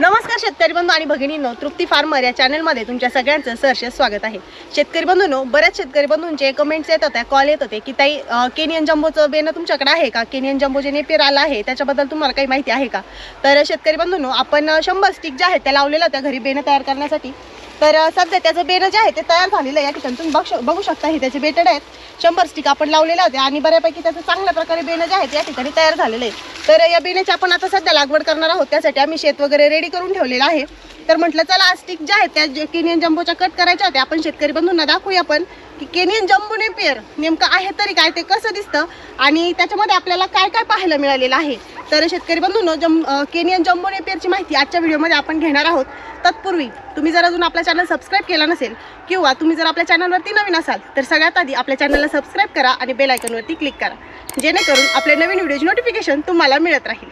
नमस्कार शेतकरी बंधू आणि भगिनींनो तृप्ती फार्मर या चॅनलमध्ये तुमच्या सगळ्यांचं सहर्ष स्वागत आहे. शेतकरी बंधूंनो बऱ्याच शेतकरी बंधूंचे कमेंट्स येत होत्या कॉल येत होते की ताई केनियन जम्बोचं बेनं तुमच्याकडे आहे का? केनियन जम्बो जे नेपियर आलं आहे त्याच्याबद्दल तुम्हाला काही माहिती आहे का? तर शेतकरी बंधूंनो आपण शंभर स्टिक जे आहेत त्या लावलेल्या होत्या घरी बेनं तयार करण्यासाठी. तर सध्या त्याचं बेनं जे आहे ते तयार झालेलं आहे. या ठिकाणी तुम्ही बघ बघू शकता हे त्याचे बेटेड आहेत. शंभर स्टिक आपण लावलेल्या होत्या आणि बऱ्यापैकी त्याचं चांगल्या प्रकारे बेनं जे आहेत या ठिकाणी तयार झालेलं आहे. तर या बेण्याची आपण आता सध्या लागवड करणार आहोत. त्यासाठी आम्ही शेत वगैरे रेडी करून ठेवलेलं आहे. तर म्हटलं चला आज स्टिक ज्या आहेत त्या केनियन जम्बोच्या कट करायच्या होत्या. आपण शेतकरी बंधूंना दाखवूया आपण की केनियन जम्बो नेपियर नेमकं आहे तरी काय ते कसं दिसतं आणि त्याच्यामध्ये आपल्याला काय काय पाहायला मिळालेलं आहे. तर शेतकरी बंधूंनो जम केनियन जम्बो नेपियरची माहिती आजच्या व्हिडिओमध्ये आपण घेणार आहोत. तत्पूर्वी तुम्ही जर अजून आपला चॅनल सबस्क्राईब केला नसेल किंवा तुम्ही जर आपल्या चॅनलवरती नवीन असाल तर सगळ्यात आधी आपल्या चॅनलला सबस्क्राईब करा आणि बेल आयकॉनवरती क्लिक करा. जेणेकरून आपल्या नवीन व्हिडिओची नोटिफिकेशन तुम्हाला मिळत राहील.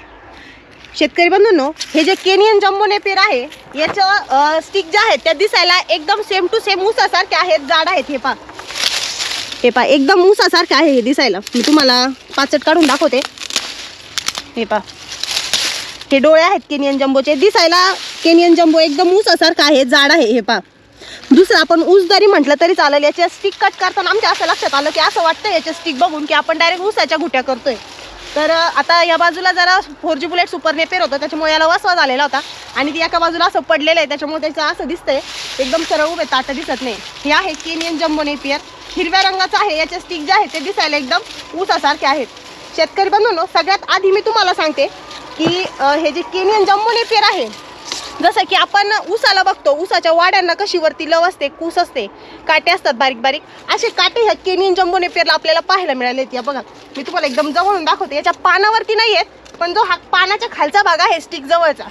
शेतकरी बंधूंनो हे जे केनियन जम्बो नेपियर आहे याचं स्टिक ज्या आहेत त्या दिसायला एकदम सेम टू सेम ऊसासारखे आहेत जाड आहेत हे पा हे पा एकदम ऊसासारखे आहे हे दिसायला. मी तुम्हाला पाचट काढून दाखवते. हे पा हे डोळे आहेत केनियन जम्बोचे. दिसायला केनियन जम्बो एकदम ऊसासारखं आहे जाड आहे हे पा दुसरं आपण ऊस जरी म्हटलं तरी चालेल याच्या स्टिक कट करताना आमच्या असं लक्षात आलं की असं वाटतं याच्या स्टिक बघून की आपण डायरेक्ट ऊसाच्या गुट्या करतोय. तर आता या बाजूला जरा four G bullet super Napier होतं त्याच्यामुळे याला वसवा झालेला होता. आणि ती एका बाजूला असं पडलेलं आहे त्याच्यामुळे त्याचं असं दिसतंय. एकदम सरळ उभे ताटं दिसत नाही. हे आहे केनियन जम्बो नेपियर हिरव्या रंगाचं आहे याचे स्टिक जे आहेत ते दिसायला एकदम ऊसासारखे आहेत. शेतकरी बंधूंनो सगळ्यात आधी मी तुम्हाला सांगते की हे जे केनियन जम्बो नेपियर आहे जसं की आपण ऊसाला बघतो ऊसाच्या वाड्यांना कशी वरती लव असते कूस असते काटे असतात बारीक बारीक. असे काटे ह्या केनियन जम्बो पेरला आपल्याला पाहायला मिळाले या बघा. मी तुम्हाला एकदम जवळून दाखवते याच्या पानावरती नाही आहेत पण जो हा पानाच्या खालचा भाग आहे स्टिक जवळचा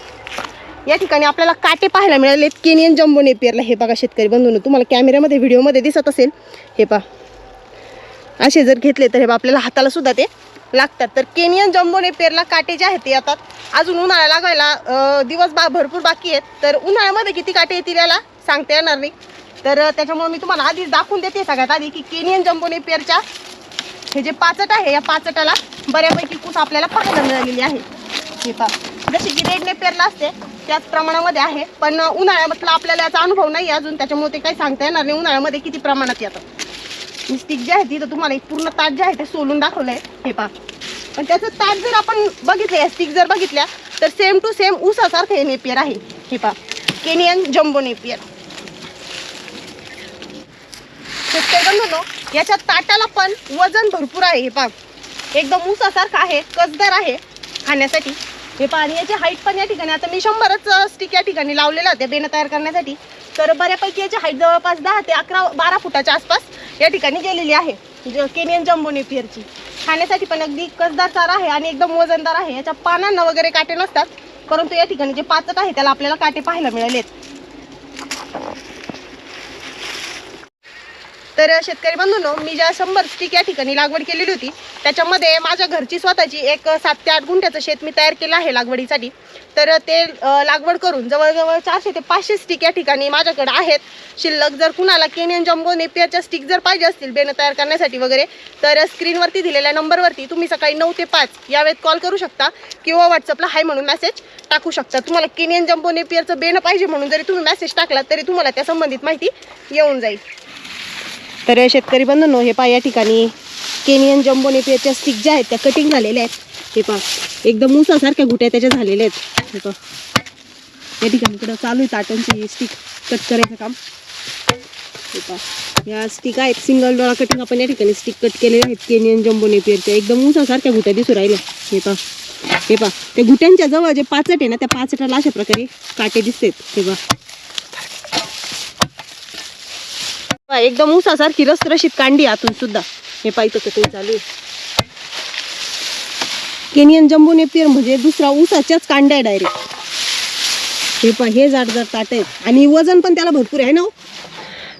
या ठिकाणी आपल्याला काटे पाहायला मिळाले केनियन जम्बो पेरला हे बघा शेतकरी बंधून तुम्हाला कॅमेऱ्यामध्ये व्हिडिओमध्ये दिसत असेल. हे पहा. असे जर घेतले तर हे आपल्याला हाताला सुद्धा ते लागतात. तर केनियन जम्बो नेपियरला काटे जे आहेत ते येतात. अजून उन्हाळा लागायला दिवस बा भरपूर बाकी आहेत. तर उन्हाळ्यामध्ये किती काटे येतील याला सांगता येणार नाही. तर त्याच्यामुळे मी तुम्हाला आधीच दाखवून देते सगळ्यात आधी की केनियन जम्बो नेपियरच्या हे जे पाचट आहे या पाचटाला बऱ्यापैकी कूस आपल्याला पाहायला मिळालेली आहे. हे पहा. जशी की रेड नेपियरला असते त्याच प्रमाणामध्ये आहे. पण उन्हाळ्यामधला आपल्याला याचा अनुभव नाही अजून. त्याच्यामुळे ते काही सांगता येणार नाही. उन्हाळ्यामध्ये किती प्रमाणात येतं. स्टिक जे आहे ती तर तुम्हाला एक पूर्ण ताट जे आहे ते सोलून दाखवलंय. हे पा पण त्याचं ताट जर आपण बघितलं या स्टिक जर बघितल्या तर सेम टू सेम ऊसासारखं हे नेपियर आहे. हे पा केनियन जम्बो नेपियर शेतकरी याच्या ताटाला पण वजन भरपूर आहे. हे पहा. एकदम ऊसासारखं आहे कसदार आहे खाण्यासाठी. हे पहा आणि याची हाईट पण या ठिकाणी आता मी शंभरच स्टिक या ठिकाणी लावलेल्या होत्या बेनं तयार करण्यासाठी. तर बऱ्यापैकी याची हाईट जवळपास दहा ते अकरा बारा फुटाच्या आसपास या ठिकाणी गेलेली आहे. ज- केनियन जम्बो नेपियरची खाण्यासाठी पण अगदी कसदार चारा आहे आणि एकदम वजनदार आहे. याच्या पानांना वगैरे काटे नसतात. परंतु या ठिकाणी जे पाचट आहे त्याला आपल्याला काटे पाहायला मिळालेत. तर शेतकरी बंधूंनो मी ज्या शंभर स्टिक या ठिकाणी लागवड केलेली होती त्याच्यामध्ये माझ्या घरची स्वतःची एक सात ते आठ गुंठ्याचं शेत मी तयार केलं आहे लागवडीसाठी. तर ते लागवड करून जवळजवळ चारशे ते पाचशे स्टिक या ठिकाणी माझ्याकडे आहेत. शिल्लक जर कुणाला केनियन जम्बो नेपियरच्या स्टिक जर पाहिजे असतील बेनं तयार करण्यासाठी वगैरे तर स्क्रीनवरती दिलेल्या नंबरवरती तुम्ही सकाळी नऊ ते पाच या वेळेत कॉल करू शकता किंवा व्हॉट्सअपला हाय म्हणून मेसेज टाकू शकता. तुम्हाला केनियन जम्बो नेपियरचं बेनं पाहिजे म्हणून जरी तुम्ही मेसेज टाकला तरी तुम्हाला त्या संबंधित माहिती येऊन जाईल. तर शेतकरी बंधनो हे पहा या ठिकाणी. केनियन जम्बो नेपियाच्या स्टिक ज्या आहेत त्या कटिंग झालेल्या आहेत. हे पहा एकदम ऊसासारख्या गुट्या त्याच्या झालेल्या आहेत. हे पा या ठिकाणी इकडं चालू आहे ताटांची स्टिक कट करायचं काम. हे पहा. या स्टिक आहेत सिंगल डोळा कटिंग आपण या ठिकाणी स्टिक कट केलेल्या आहेत. केनियन जम्बो नेपियरच्या एकदम ऊसासारख्या गुट्या दिसू राहिल्या. हे पहा. हे पहा. त्या गुट्यांच्या जवळ जे पाचट आहे ना त्या पाचटाला अशा प्रकारे काटे दिसतात. हे पहा पहा, एकदम ऊसासारखी रसरशीत कांडी आतून सुद्धा. हे पाहिजे ते चालू आहे. केनियन जम्बो नेपियर म्हणजे दुसरा ऊसाच्याच कांड्या डायरेक्ट हे पण हे जाड जाड ताट आहेत आणि वजन पण त्याला भरपूर आहे ना हो?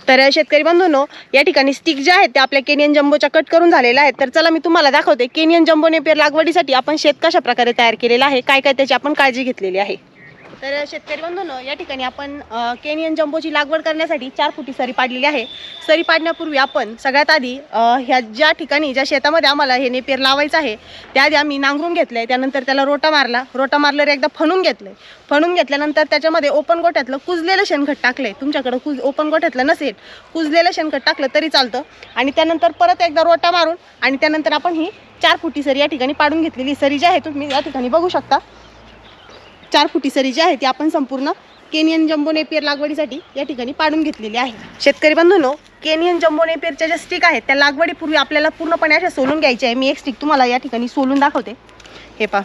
तर शेतकरी बंधूंनो या ठिकाणी स्टिक ज्या आहेत त्या आपल्या केनियन जम्बोच्या कट करून झालेल्या आहेत. तर चला मी तुम्हाला दाखवते. केनियन जम्बो नेपियर लागवडीसाठी आपण शेत कशा प्रकारे तयार केलेला आहे? काय काय त्याची आपण काळजी घेतलेली आहे? तर शेतकरी बंधूंनो या ठिकाणी आपण केनियन जम्बोची लागवड करण्यासाठी चार फुटी सरी पाडलेली आहे. सरी पाडण्यापूर्वी आपण सगळ्यात आधी ह्या ज्या ठिकाणी ज्या शेतामध्ये आम्हाला हे नेपेर लावायचं आहे त्याआधी आम्ही नांगरून घेतलंय. त्यानंतर त्याला रोटा मारला. रोटा मारल्यावर एकदा फणून घेतलंय. फणून घेतल्यानंतर त्याच्यामध्ये ओपन गोठ्यातलं कुजलेलं शेणखत आहे तुमच्याकडं कुज ओपन गोठ्यातलं नसेल कुजलेलं शेणखत टाकलं तरी चालतं. आणि त्यानंतर परत एकदा रोटा मारून आणि त्यानंतर आपण ही चार फुटी सरी या ठिकाणी पाडून घेतलेली सरी जी आहे तुम्ही या ठिकाणी बघू शकता. चार फुटी सरी जी आहे ती आपण संपूर्ण केनियन जम्बो नेपियर लागवडीसाठी या ठिकाणी पाडून घेतलेली आहे. शेतकरी बंधूंनो केनियन जम्बो नेपियरच्या ज्या स्टिक आहेत त्या लागवडीपूर्वी आपल्याला पूर्णपणे अशा सोलून घ्यायच्या आहे मी एक स्टिक तुम्हाला या ठिकाणी सोलून दाखवते. हे पहा.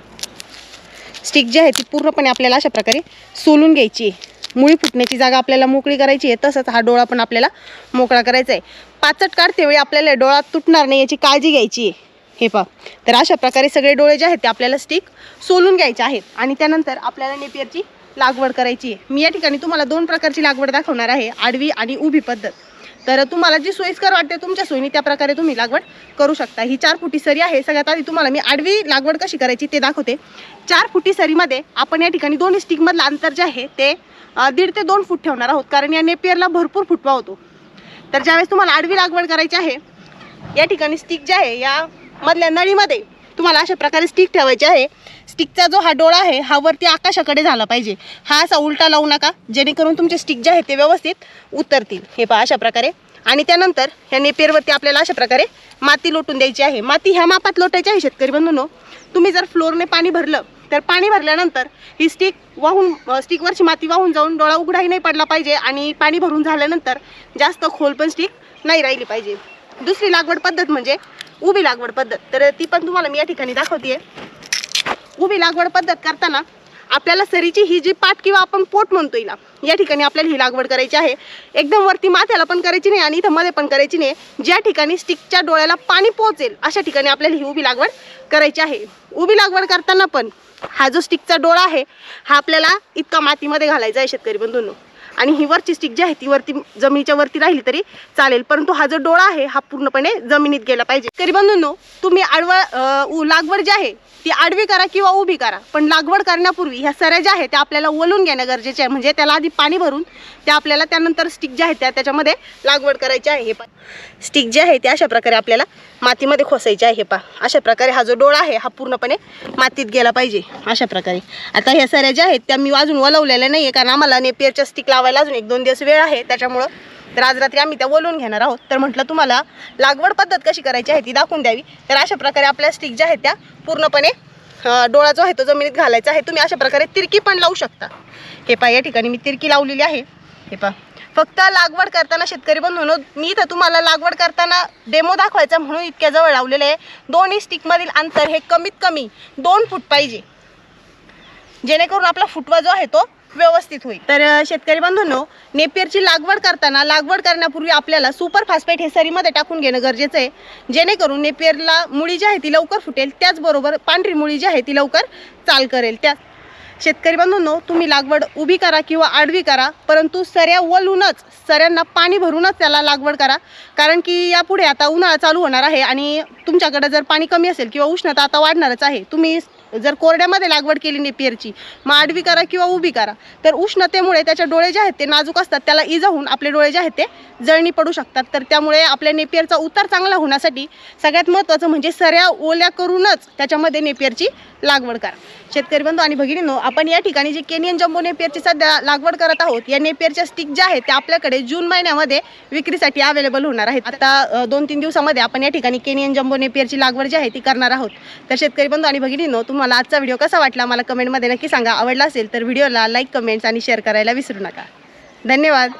स्टिक जी आहे ती पूर्णपणे आपल्याला अशा प्रकारे सोलून घ्यायची आहे. मुळी फुटण्याची जागा आपल्याला मोकळी करायची आहे तसंच हा डोळा पण आपल्याला मोकळा करायचा आहे. पाचट काढते वेळी आपल्याला डोळा तुटणार नाही याची काळजी घ्यायची आहे. हे पहा. तर अशा प्रकारे सगळे डोळे जे आहेत ते आपल्याला स्टिक सोलून घ्यायचे आहेत. आणि त्यानंतर आपल्याला नेपियरची लागवड करायची आहे. मी या ठिकाणी तुम्हाला दोन प्रकारची लागवड दाखवणार आहे आडवी आणि उभी पद्धत. तर तुम्हाला जी सोयीस्कर वाटते तुमच्या सोयीने त्या प्रकारे तुम्ही लागवड करू शकता. ही चार फुटी सरी आहे. सगळ्यात आधी तुम्हाला मी आडवी लागवड कशी करायची ते दाखवते. चार फुटी सरीमध्ये आपण या ठिकाणी दोन स्टिकमधलं अंतर जे आहे ते दीड ते दोन फूट ठेवणार आहोत. कारण या नेपियरला भरपूर फुटवा होतो. तर ज्यावेळेस तुम्हाला आडवी लागवड करायची आहे या ठिकाणी स्टिक जे आहे या मधल्या नळीमध्ये तुम्हाला अशा प्रकारे स्टिक ठेवायची आहे. स्टिकचा जो हा डोळा आहे हा वरती आकाशाकडे झाला पाहिजे. हा असा उलटा लावू नका जेणेकरून तुमचे स्टिक जे आहे ते व्यवस्थित उतरतील. हे पहा अशा प्रकारे. आणि त्यानंतर ह्या नेपेरवरती आपल्याला अशा प्रकारे माती लोटून द्यायची आहे. माती ह्या मापात लोटायची आहे शेतकरी बंधूंनो. तुम्ही जर फ्लोअरने पाणी भरलं तर पाणी भरल्यानंतर ही स्टिक वाहून स्टिकवरची माती वाहून जाऊन डोळा उघडाही नाही पडला पाहिजे आणि पाणी भरून झाल्यानंतर जास्त खोल पण स्टिक नाही राहिली पाहिजे. दुसरी लागवड पद्धत म्हणजे उभी लागवड पद्धत. तर ती पण तुम्हाला मी या ठिकाणी दाखवते उभी लागवड पद्धत करताना आपल्याला सरीची ही जी पाट किंवा आपण पोट म्हणतो हिला या ठिकाणी आपल्याला ही लागवड करायची आहे. एकदम वरती माथ्याला पण करायची नाही आणि इथं मध्ये पण करायची नाही. ज्या ठिकाणी स्टिकच्या डोळ्याला पाणी पोहोचेल अशा ठिकाणी आपल्याला ही उभी लागवड करायची आहे. उभी लागवड करताना पण हा जो स्टिकचा डोळा आहे हा आपल्याला इतका मातीमध्ये घालायचा आहे शेतकरी बंधूंनो. आणि ही वरची स्टिक जी आहे ती वरती जमिनीच्या वरती राहिली तरी चालेल. परंतु हा जो डोळा आहे हा पूर्णपणे जमिनीत गेला पाहिजे. तरी बंधूंनो तुम्ही आडवा लागवड जी आहे ती आडवी करा किंवा उभी करा. पण लागवड करण्यापूर्वी ह्या सऱ्या ज्या आहेत त्या आपल्याला ओलून घेणं गरजेचे आहे. म्हणजे त्याला आधी पाणी भरून त्या आपल्याला त्यानंतर स्टिक ज्या आहेत त्या त्याच्यामध्ये लागवड करायची आहे. हे पण. स्टिक जे आहे ते अशा प्रकारे आपल्याला मातीमध्ये खोसायचे आहे हे पा. अशा प्रकारे हा जो डोळा आहे हा पूर्णपणे मातीत गेला पाहिजे. अशा प्रकारे. आता ह्या सऱ्या ज्या आहेत त्या मी अजून वलवलेल्या नाही आहे कारण आम्हाला नेपियरच्या स्टिक लावायला अजून एक दोन दिवस वेळ आहे. त्याच्यामुळं तर आज रात्री आम्ही त्या वलवून घेणार आहोत. तर म्हटलं तुम्हाला लागवड पद्धत कशी करायची आहे ती दाखवून द्यावी. तर अशा प्रकारे आपल्या स्टिक ज्या आहेत त्या पूर्णपणे डोळा जो आहे तो जमिनीत घालायचा आहे. तुम्ही अशा प्रकारे तिरकी पण लावू शकता. हे पहा या ठिकाणी मी तिरकी लावलेली आहे. हे पहा फक्त लागवड करताना शेतकरी बंधून मी तर तुम्हाला लागवड करताना डेमो दाखवायचा म्हणून इतक्या जवळ लावलेलं आहे. दोन्ही स्टिकमधील अंतर हे कमीत कमी दोन फूट पाहिजे. जेणेकरून आपला फुटवा जो आहे तो व्यवस्थित होईल. तर शेतकरी बंधूंनो नेपियरची लागवड करताना लागवड करण्यापूर्वी आपल्याला सुपर फास्फेट हे सरीमध्ये टाकून घेणं गरजेचं आहे. जेणेकरून नेपियरला मुळी जी आहे ती लवकर फुटेल त्याचबरोबर पांढरी मुळी जी आहे ती लवकर चाल करेल. त्या शेतकरी बंधूंनो तुम्ही लागवड उभी करा किंवा आडवी करा परंतु सऱ्या वलूनच सऱ्यांना पाणी भरूनच त्याला लागवड करा. कारण की यापुढे आता उन्हाळा चालू होणार आहे आणि तुमच्याकडे जर पाणी कमी असेल किंवा उष्णता आता वाढणारच आहे तुम्ही जर कोरड्यामध्ये लागवड केली नेपियरची मग आडवी करा किंवा उभी करा. तर उष्णतेमुळे त्याच्या डोळे जे आहेत ते नाजूक असतात त्याला इजा होऊन आपले डोळे जे आहेत ते जळणी पडू शकतात. तर त्यामुळे आपल्या नेपियरचा उतार चांगला होण्यासाठी सगळ्यात महत्त्वाचं म्हणजे सऱ्या ओल्या करूनच त्याच्यामध्ये नेपियरची लागवड करा. शेतकरी बंधू आणि भगिनींनो आपण या ठिकाणी जे केनियन जम्बो नेपियरची सध्या लागवड करत आहोत या नेपियरच्या स्टिक ज्या आहेत त्या आपल्याकडे जून महिन्यामध्ये विक्रीसाठी अवेलेबल होणार आहेत. आता दोन तीन दिवसामध्ये आपण या ठिकाणी केनियन जम्बो नेपियरची लागवड जी आहे ती करणार आहोत. तर शेतकरी बंधू आणि भगिनींनो तुम्हाला आजचा व्हिडिओ कसा वाटला मला कमेंटमध्ये नक्की सांगा. आवडला असेल तर व्हिडिओला लाईक कमेंट्स आणि शेअर करायला विसरू नका. धन्यवाद.